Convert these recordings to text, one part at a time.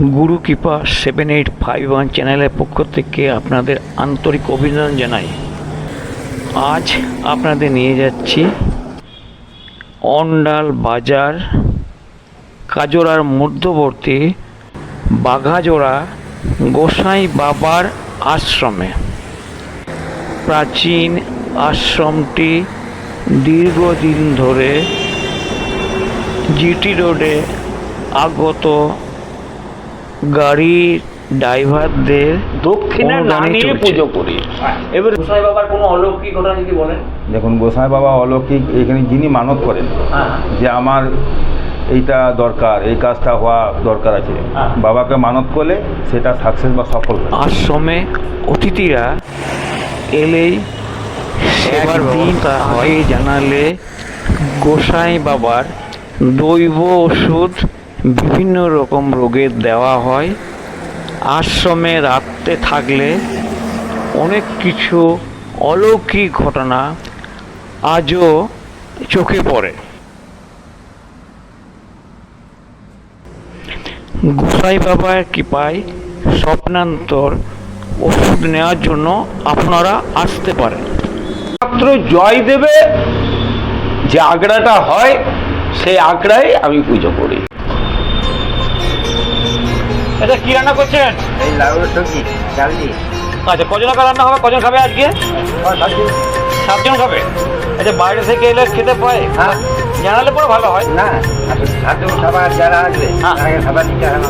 গুরু কৃপা seven eight five one চ্যানেলের পক্ষ থেকে আপনাদের আন্তরিক অভিনন্দন জানাই। আজ আপনাদের নিয়ে যাচ্ছি অন্ডাল বাজার, কাজোড়ার মধ্যবর্তী বাঘাজোড়া গোসাই বাবার আশ্রমে। প্রাচীন আশ্রমটি দীর্ঘদিন ধরে জিটি রোডে আগত গাড়ির ড্রাইভারদের দক্ষিণে না নিয়ে পুজো করি। এবার গোসাই বাবার কোনো অলৌকিক ঘটনা যদি বলেন? দেখুন গোসাই বাবা অলৌকিক এখানে যিনি মানত করেন হ্যাঁ। যে আমার এইটা দরকার এই কাজটা হওয়া দরকার আছে। হ্যাঁ। বাবাকে মানত করলে সেটা সাকসেস বা সফল আশ্রমে অতিথিরা এলেই সেবার ব্যবস্থা হয় জানালে গোসাই বাবার দৈব ওষুধ বিভিন্ন রকম রোগের দেওয়া হয়। আশ্রমে রাখতে থাকলে অনেক কিছু অলৌকিক ঘটনা আজও চোখে পড়ে। গোসাই বাবার কৃপায় স্বপ্নান্তর ওষুধ নেওয়ার জন্য আপনারা আসতে পারেন। মাত্র জয় দেবে যে আগ্রাটা হয়, সেই আগ্রায় আমি পুজো করি। এটা কি রান্না করছেন? এই লাউ সবজি চাল দিয়ে। আচ্ছা কজন রান্না হবে? কজন খাবে আজকে? সাতজন খাবে? আচ্ছা বাইরে থেকে এলে খেতে পায়? হ্যাঁ। জানালে পরে ভালো হয়। না সাধু খাবার যারা আসবে হ্যাঁ। খাবার দিতে হবে। না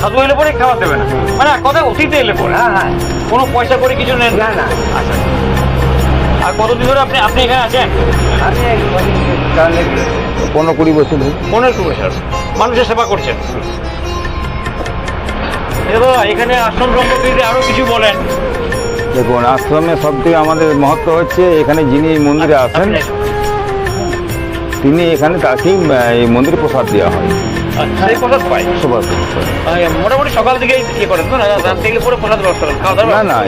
সাধু এলে পরে খাবার দেবে না? মানে কথা অতীতে এলে পরে। হ্যাঁ হ্যাঁ। কোনো পয়সা করে কিছু নেন? না না। আচ্ছা। আর কতদিন ধরে আপনি আপনি এখানে আছেন? আমি তাহলে পনেরো কুড়ি বছর পনেরো কুড়ি বছর। মানুষের সেবা করছেন। এখানে আশ্রম সম্পর্কে কিছু বলেন। দেখুন আশ্রমে সবথেকে আমাদের মহত্ব হচ্ছে এখানে যিনি এই মন্দিরে আসেন তিনি এখানে তাকেই এই মন্দিরে প্রসাদ দেওয়া হয়। আচ্ছা, মোটামুটি সকাল থেকে ইয়ে না?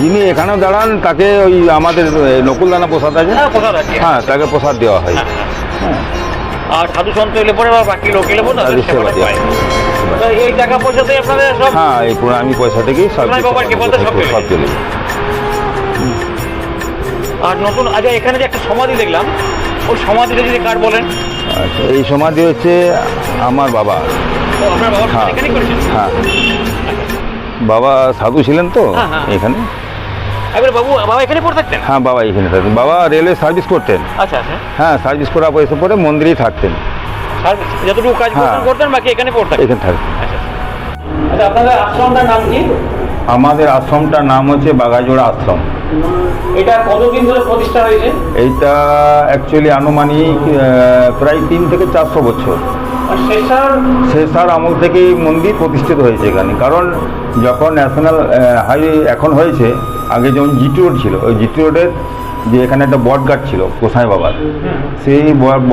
যিনি এখানেও দাঁড়ান তাকে ওই আমাদের নকুলদানা প্রসাদ আছে। হ্যাঁ প্রসাদ আছে। হ্যাঁ তাকে প্রসাদ দেওয়া হয়। আর সাধু সন্ত এলে পরে বা বাকি লোক এলে পরে তাদের সেবাটা পায়। এই টাকা পয়সাতে আপনাদের সব হ্যাঁ এই প্রণামী পয়সা থেকেই সব বাবার কৃপাতে সব সব চলে আর নতুন আচ্ছা এখানে যে একটা সমাধি দেখলাম ওই সমাধিটা যদি কার বলেন? আচ্ছা, এই সমাধি হচ্ছে আমার বাবা। আপনার বাবার হ্যাঁ। হ্যাঁ। বাবা সাধু ছিলেন তো হ্যাঁ, হ্যাঁ। এখানে। একবার বাবু বাবা এখানে পড়ে থাকতেন? হ্যাঁ বাবা এখানে থাকতেন। বাবা রেলওয়ে সার্ভিস করতেন। আচ্ছা আচ্ছা। হ্যাঁ সার্ভিস করার পয়সা পরে মন্দিরেই থাকতেন। যতটুকু কাজ হ্যাঁ। করতেন বাকি এখানে পড়তেন এখানে থাকতেন। আচ্ছা আপনাদের আশ্রমটার নাম কি? আমাদের আশ্রমটার নাম হচ্ছে বাগাজোড়া আশ্রম। এটা কতদিন ধরে প্রতিষ্ঠা হয়েছে? এইটা অ্যাকচুয়ালি আনুমানিক প্রায় তিন থেকে চারশো বছর। শেষার আমল থেকেই মন্দির প্রতিষ্ঠিত হয়েছে এখানে। কারণ যখন ন্যাশনাল হাইওয়ে এখন হয়েছে আগে যেমন জিটি রোড ছিল ওই জিটি রোডের যে এখানে একটা বট গাছ ছিল গোসাই বাবার। সেই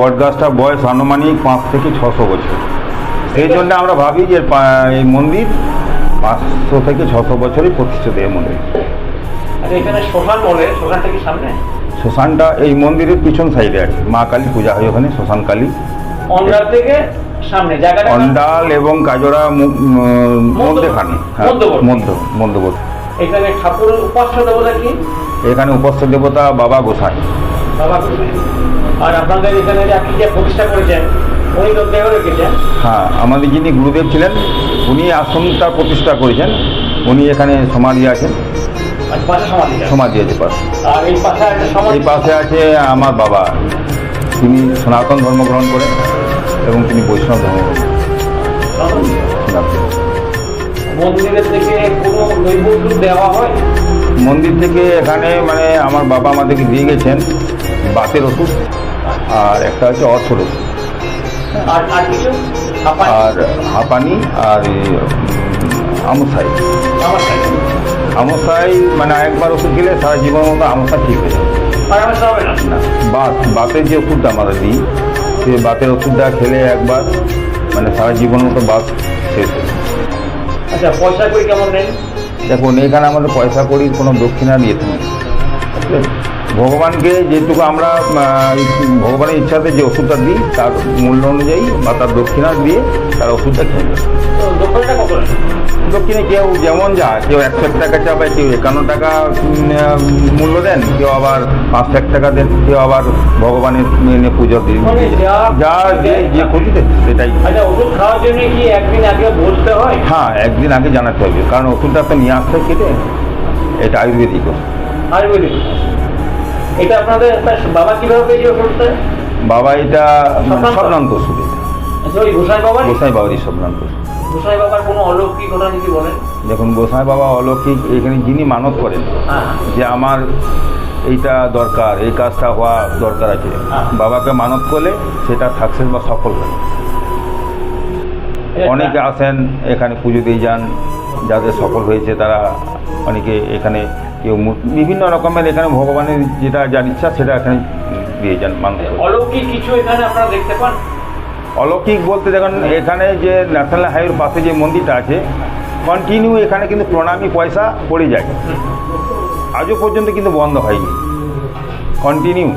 বট গাছটার বয়স আনুমানিক পাঁচ থেকে ছশো বছর। সেই জন্য আমরা ভাবি যে এই মন্দির পাঁচশো থেকে ছশো বছরই প্রতিষ্ঠিত এই মন্দির। এখানে শ্মশান বলে শ্মশানটা কি সামনে? শ্মশানটা এই মন্দিরের পিছন সাইডে আছে মা কালী পূজা হয় ওখানে শ্মশান কালী। অন্ডার থেকে সামনে জায়গাটা অন্ডাল এবং কাজরা মধ্যেখানে হ্যাঁ, মধ্য মধ্যবর্তী। এখানে ঠাকুর উপাস্য দেবতা কি? এখানে উপস্থিত দেবতা বাবা গোসাই। বাবা আর আপনাদের এখানে আপনি যে প্রতিষ্ঠা করেছেন উনি তো দেহ রেখেছেন। হ্যাঁ আমাদের যিনি গুরুদেব ছিলেন উনি আশ্রমটা প্রতিষ্ঠা করেছেন। উনি এখানে সমাধি আছেন। সমাধি আছে। সমাধি আছে পাশে। এই পাশে এই পাশে আছে আমার বাবা। তিনি সনাতন ধর্ম গ্রহণ করেন এবং তিনি বৈষ্ণব ধর্ম গ্রহণ করেন। মন্দিরের থেকে কোনো দেওয়া হয়? মন্দির থেকে এখানে মানে আমার বাবা আমাদেরকে দিয়ে গেছেন বাতের ওষুধ আর একটা হচ্ছে অর্থর ওষুধ আর আর কিছু? আর হাঁপানি আর আমসাই। আমসাই। মানে একবার ওষুধ খেলে সারা জীবন মতো আমসা ঠিক হয়ে যাবে। বাত বাতের যে ওষুধটা আমরা দিই সে বাতের ওষুধটা খেলে একবার মানে সারা জীবন মতো বাত শেষ হয়ে। আচ্ছা পয়সা করে কেমন নেন দেখুন এখানে আমাদের পয়সা করি কোনো দক্ষিণা নিয়ে নেই বুঝলেন? ভগবানকে যেটুকু আমরা ভগবানের ইচ্ছাতে যে ওষুধটা দিই তার মূল্য অনুযায়ী বা তার দক্ষিণা দিয়ে তার ওষুধটা খেয়ে দক্ষিণাটা কত? দক্ষিণে কেউ যেমন যা কেউ একশো টাকা চাবে কেউ একান্ন টাকা মূল্য দেন কেউ আবার পাঁচ লাখ টাকা দেন কেউ আবার ভগবানের এনে পুজো দিন। মানে যা- যা যে খুশি সেটাই। আচ্ছা হ্যাঁ? একদিন আগে জানাতে হবে কারণ ওষুধটা তো নিয়ে আসতে কেটে এটা আয়ুর্বেদিক। আয়ুর্বেদিক এটা আপনাদের বাবা কীভাবে পেয়েছে ওষুধটা? বাবা এটা? স্বপ্নান্ত? ওষুধ। গোসাই বাবা গোসাই বাবারই স্বপ্নান্ত ওষুধ। গোসাই বাবার কোনো অলৌকিক ঘটনা যদি বলেন? দেখুন গোসাই বাবা অলৌকিক এখানে যিনি মানত করেন হ্যাঁ যে আমার এইটা দরকার এই কাজটা হওয়া দরকার আছে। হ্যাঁ। বাবাকে মানত করলে সেটা সাকসেস বা সফল হয়। অনেকে আসেন এখানে পুজো দিয়ে যান যাদের সফল হয়েছে তারা অনেকে এখানে কেউ বিভিন্ন রকমের এখানে ভগবানের যেটা যার ইচ্ছা সেটা এখানে দিয়ে যান মানুষ অলৌকিক কিছু এখানে আপনারা দেখতে পান? অলৌকিক বলতে দেখুন এখানে যে ন্যাশনাল হাইওয়ের পাশে যে মন্দিরটা আছে কন্টিনিউ এখানে কিন্তু প্রণামী পয়সা পড়ে যায়। আজও পর্যন্ত কিন্তু বন্ধ হয়নি। কন্টিনিউ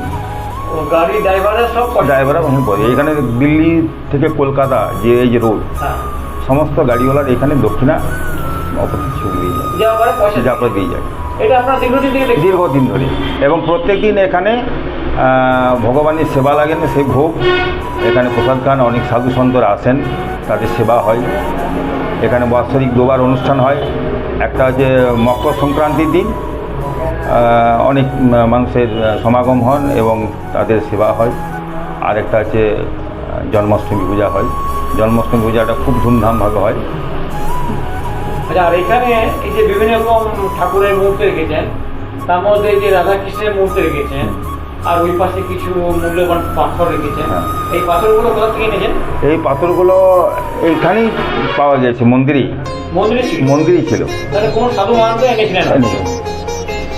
গাড়ি ড্রাইভাররা সব ড্রাইভাররা পড়ে এখানে দিল্লি থেকে কলকাতা যে এই যে রোড সমস্ত গাড়িওয়ালার এখানে দক্ষিণা দিয়ে যায়। দীর্ঘদিন ধরে। এবং প্রত্যেক দিন এখানে ভগবানের সেবা লাগেন সেই ভোগ। এখানে প্রসাদ খান অনেক সাধু সন্তরা আসেন, তাদের সেবা হয়। এখানে বাৎসরিক দুবার অনুষ্ঠান হয়। একটা হচ্ছে মকর সংক্রান্তির দিন। অনেক মানুষের সমাগম হন এবং তাদের সেবা হয়। আর একটা হচ্ছে জন্মাষ্টমী পূজা হয়। জন্মাষ্টমী পূজাটা খুব ধুমধামভাবে হয়। আচ্ছা আর এখানে এই যে বিভিন্ন রকম ঠাকুরের মূর্তি রেখেছেন, তার মধ্যে যে রাধাকৃষ্ণের মূর্তি রেখেছেন আর ওই পাশে কিছু মূল্যবান পাথর রেখেছেন হ্যাঁ। এই পাথরগুলো কোথা থেকে এনেছেন? এই পাথরগুলো এইখানেই পাওয়া গেছে মন্দিরেই। মন্দিরে ছিল? ছিল। তাহলে কোন সাধু মহান্ত এনেছিলেন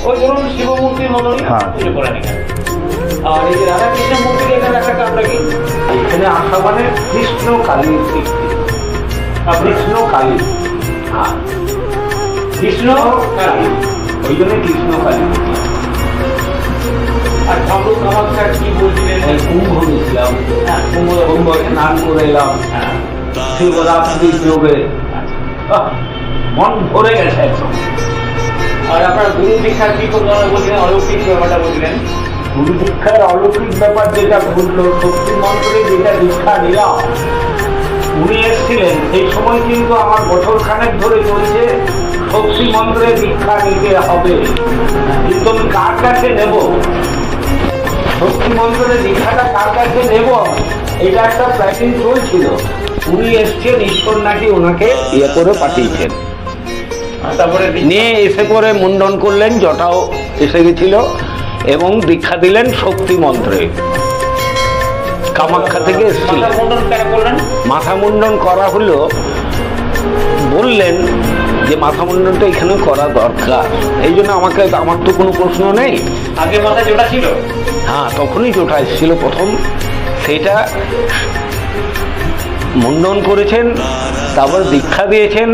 ওই ধরুন শিব মূর্তির মতনই হ্যাঁ। পুজো করেন আর এই যে রাধাকৃষ্ণ মূর্তি এখানে একটা কামটা কি? এখানে আসা মানে কৃষ্ণ কালীর কীর্তি। কৃষ্ণ কালী। হ্যাঁ। কৃষ্ণ কালী। ওই জন্য কৃষ্ণ কালী। আর ঠাকুর কামাখ্যা কি বলছিলেন এই কুম্ভ গেছিলাম হ্যাঁ, কুম্ভ কুম্ভ স্নান করে এলাম। হ্যাঁ। যোগে। মন ভরে গেছে একদম। আর আপনার গুরু দীক্ষার কি করতে বলছিলেন অলৌকিক ব্যাপারটা বলছিলেন গুরু দীক্ষার অলৌকিক ব্যাপার যেটা ঘটলো শক্তি মন্ত্রে যেটা দীক্ষা নিলাম উনি এসেছিলেন। সেই সময় কিন্তু আমার বছর খানেক ধরে চলছে শক্তি মন্ত্রে দীক্ষা নিতে হবে। কিন্তু আমি কার কাছে নেব? শক্তি মন্ত্রে দীক্ষাটা কার কাছে নেব এটা একটা প্ল্যানিং চলছিল উনি এসছেন ঈশ্বর নাকি ওনাকে ইয়ে করে পাঠিয়েছেন। তারপরে নিয়ে এসে করে মুন্ডন করলেন জটাও এসে গেছিল এবং দীক্ষা দিলেন শক্তি মন্ত্রে। কামাখ্যা থেকে এসেছিলেন। মাথা মুন্ডন করা হলো বললেন যে মাথা মুন্ডনটা এখানে করা দরকার। এই জন্য আমাকে আমার তো কোনো প্রশ্ন নেই। আগে মাথা যেটা ছিল? হ্যাঁ তখনই যেটা এসেছিল প্রথম, সেটা মুন্ডন করেছেন, তারপর দীক্ষা দিয়েছেন,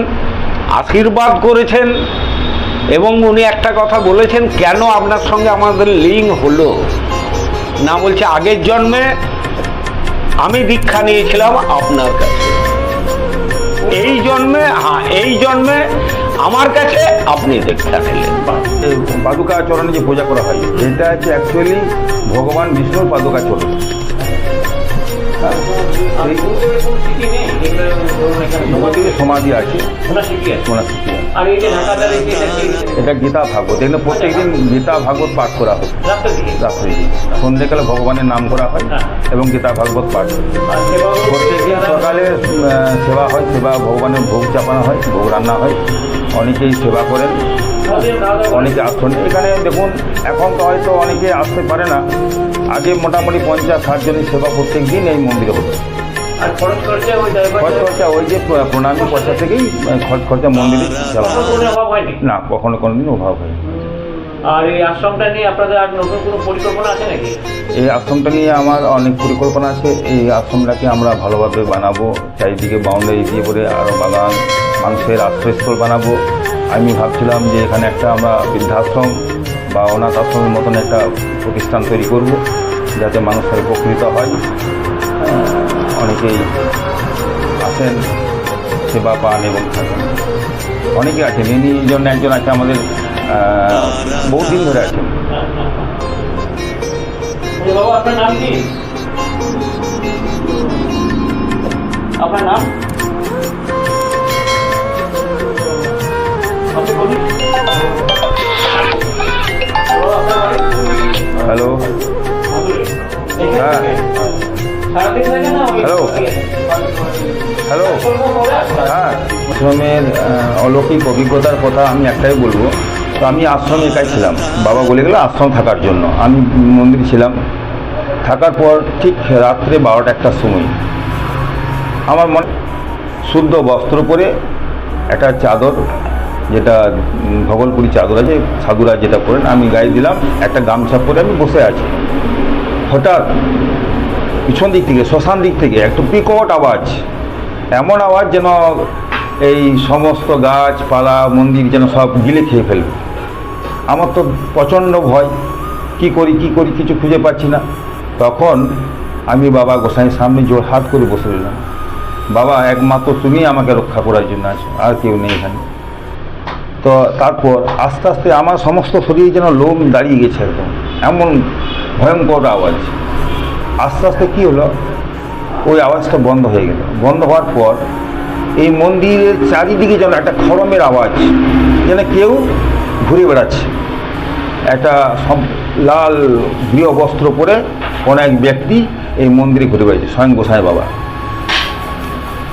আশীর্বাদ করেছেন, এবং উনি একটা কথা বলেছেন, কেন আপনার সঙ্গে আমাদের লিঙ্ক হলো? না বলছে, আগের জন্মে আমি দীক্ষা নিয়েছিলাম আপনার কাছে। এই জন্মে হ্যাঁ এই জন্মে আমার কাছে আপনি দীক্ষা নিলেন এই পাদুকা চরণে যে পূজা করা হয়, এটা হচ্ছে অ্যাকচুয়ালি ভগবান বিষ্ণুর পাদুকা চরণ আর এই গুরুদেবের কোনো স্মৃতি নেই যেগুলো ধরুন এখানে সমাধি আছে। এটা গীতা ভাগবত। এখানে প্রত্যেকদিন গীতা ভাগবত পাঠ করা হয়। রাত্রে। সন্ধ্যেকালে ভগবানের নাম করা হয়। এবং গীতা ভাগবত পাঠ। প্রত্যেকদিন সকালে সেবা হয়, সেবা ভগবানের ভোগ চাপানো হয়, ভোগ রান্না হয়। অনেকেই সেবা করেন। অনেকে আসছেন এখানে দেখুন এখন তো হয়তো অনেকে আসতে পারে না আগে মোটামুটি পঞ্চাশ ষাট জনের সেবা প্রত্যেক দিন এই মন্দিরে হতো খরচ খরচা ওই যে প্রণামী পয়সা থেকেই খরচ খরচা মন্দিরে। কোনো না কখনো কোনোদিন অভাব হয়নি আর এই আশ্রমটা নিয়ে আপনাদের আর নতুন কোনো পরিকল্পনা আছে নাকি এই আশ্রমটা নিয়ে আমার অনেক পরিকল্পনা আছে এই আশ্রমটাকে আমরা ভালোভাবে বানাবো চারিদিকে বাউন্ডারি দিয়ে করে আরও বাগান মানুষের আশ্রয়স্থল বানাবো। আমি ভাবছিলাম যে এখানে একটা আমরা বৃদ্ধাশ্রম বা অনাথ আশ্রমের মতন একটা প্রতিষ্ঠান তৈরি করব যাতে মানুষের উপকৃত হয়। অনেকেই আসেন সেবা পান এবং থাকেন। অনেকে আছেন ইনি জন্য একজন আছে আমাদের আহ, বহুদিন ধরে আছেন। আপনার নাম? আশ্রমের অলৌকিক অভিজ্ঞতার কথা আমি একটাই বলব। তো আমি আশ্রমে একাই ছিলাম। বাবা বলে গেলো আশ্রম থাকার জন্য। আমি মন্দির ছিলাম। থাকার পর ঠিক রাত্রে বারোটা একটার সময় আমার মনে শুদ্ধ বস্ত্র পরে একটা চাদর, যেটা ভগলপুরি চাদর আছে, সাধুরা যেটা পরেন, আমি গায়ে দিলাম, একটা গামছা পরে আমি বসে আছি। হঠাৎ পিছন দিক থেকে, শ্মশান দিক থেকে একটু পিকট আওয়াজ, এমন আওয়াজ যেন এই সমস্ত গাছপালা, মন্দির যেন সব গিলে খেয়ে ফেলবে। আমার তো প্রচণ্ড ভয়, কি করি কি করি, কিছু খুঁজে পাচ্ছি না। তখন আমি বাবা গোসাইয়ের সামনে জোর হাত করে বসে রইলাম। বাবা, একমাত্র তুমি আমাকে রক্ষা করার জন্য আছো, আর কেউ নেই এখানে। তো তারপর আস্তে আস্তে আমার সমস্ত শরীরে যেন লোম দাঁড়িয়ে গেছে একদম, এমন ভয়ঙ্কর আওয়াজ। আস্তে আস্তে কী হলো? ওই আওয়াজটা বন্ধ হয়ে গেল। বন্ধ হওয়ার পর এই মন্দিরের চারিদিকে যেন একটা খরমের আওয়াজ, যেন কেউ ঘুরে বেড়াচ্ছে। একটা সব লাল গৃহ বস্ত্র পরে কোনো এক ব্যক্তি এই মন্দিরে ঘুরে বেড়াচ্ছে, স্বয়ং গোসাই বাবা।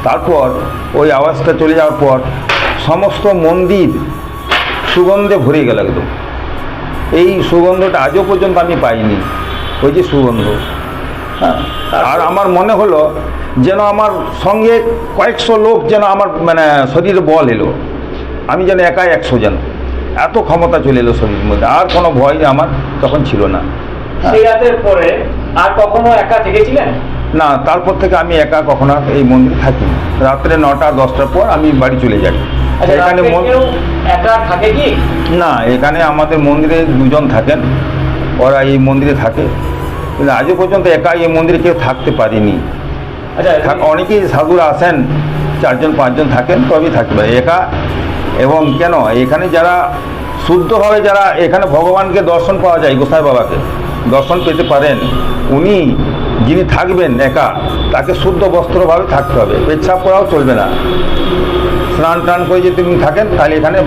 তারপর ওই আওয়াজটা চলে যাওয়ার পর সমস্ত মন্দির সুগন্ধে ভরে গেল একদম। এই সুগন্ধটা আজও পর্যন্ত আমি পাইনি। ওই যে সুগন্ধ আর আমার মনে হলো যেন আমার সঙ্গে কয়েকশো লোক যেন আমার মানে শরীরে বল এলো। আমি যেন একাই একশো যেন এত ক্ষমতা চলে এলো শরীরের মধ্যে। আর কোনো ভয় আমার তখন ছিল না। সেই রাতের পরে আর কখনো একা থেকেছিলেন না তারপর থেকে আমি একা কখনো আর এই মন্দিরে থাকি রাত্রে নটা দশটার পর আমি বাড়ি চলে যাই। আচ্ছা এখানে একা থাকে কি? না এখানে আমাদের মন্দিরে দুজন থাকেন। ওরা এই মন্দিরে থাকে। কিন্তু আজও পর্যন্ত একা এই মন্দিরে কেউ থাকতে পারেনি। আচ্ছা অনেকেই সাধুরা আসেন চারজন পাঁচজন থাকেন তবেই থাকতে পারে একা এবং কেন? এখানে যারা শুদ্ধভাবে যারা এখানে ভগবানকে দর্শন পাওয়া যায় গোসাই বাবাকে দর্শন পেতে পারেন উনি যিনি থাকবেন একা তাকে শুদ্ধ বস্ত্রভাবে থাকতে হবে। পেচ্ছাপ করাও চলবে না। স্নান টান করে যদি তিনি থাকেন তাহলে এখানে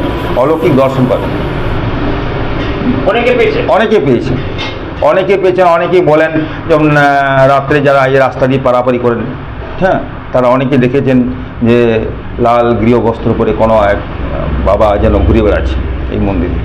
অলৌকিক দর্শন পাবেন। অনেকে পেয়েছে। অনেকে পেয়েছে। অনেকে পেয়েছেন, অনেকেই বলেন যেমন রাত্রে যারা এই রাস্তা দিয়ে পারাপারি করেন হ্যাঁ তারা অনেকে দেখেছেন যে, লাল গৃহবস্ত্র করে কোনো এক বাবা যেন ঘুরে বেড়াচ্ছে এই মন্দিরে।